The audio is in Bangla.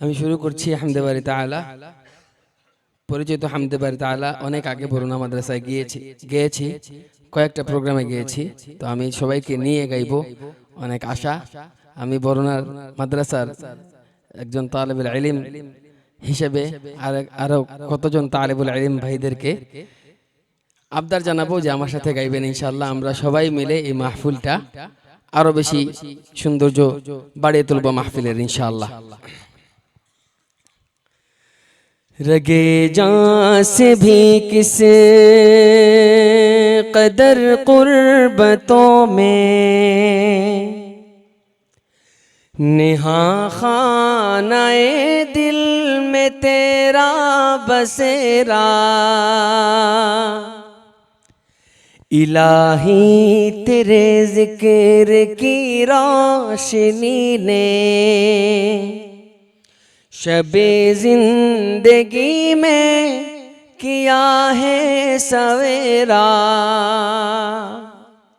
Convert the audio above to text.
আমি শুরু করছি হামদে বাড়ি তাআলা। পরিচিত হামদে বাড়ি তাআলা অনেক আগে বরুণা মাদ্রাসায় গিয়েছি গিয়েছি, কয়েকটা প্রোগ্রামে গিয়েছি। তো আমি সবাইকে নিয়ে গাইব অনেক আশা। আমি বরুণার মাদ্রাসার একজন তালেবুল আলিম হিসেবে আর আরও কতজন তালেবুল ইলিম ভাইদেরকে আবদার জানাব যে আমার সাথে গাইবেন ইনশাল্লাহ আমরা সবাই মিলে এই মাহফুলটা আরও বেশি সৌন্দর্য বাড়িয়ে তুলবো মাহফিলের ইনশাআল্লাহ। رگے جان سے بھی کس قدر قربتوں میں؟ نہا خانہ دل میں تیرا بسیرا۔ الہی تیرے ذکر کی روشنی نے शबे ज़िंदगी में किया है सवेरा।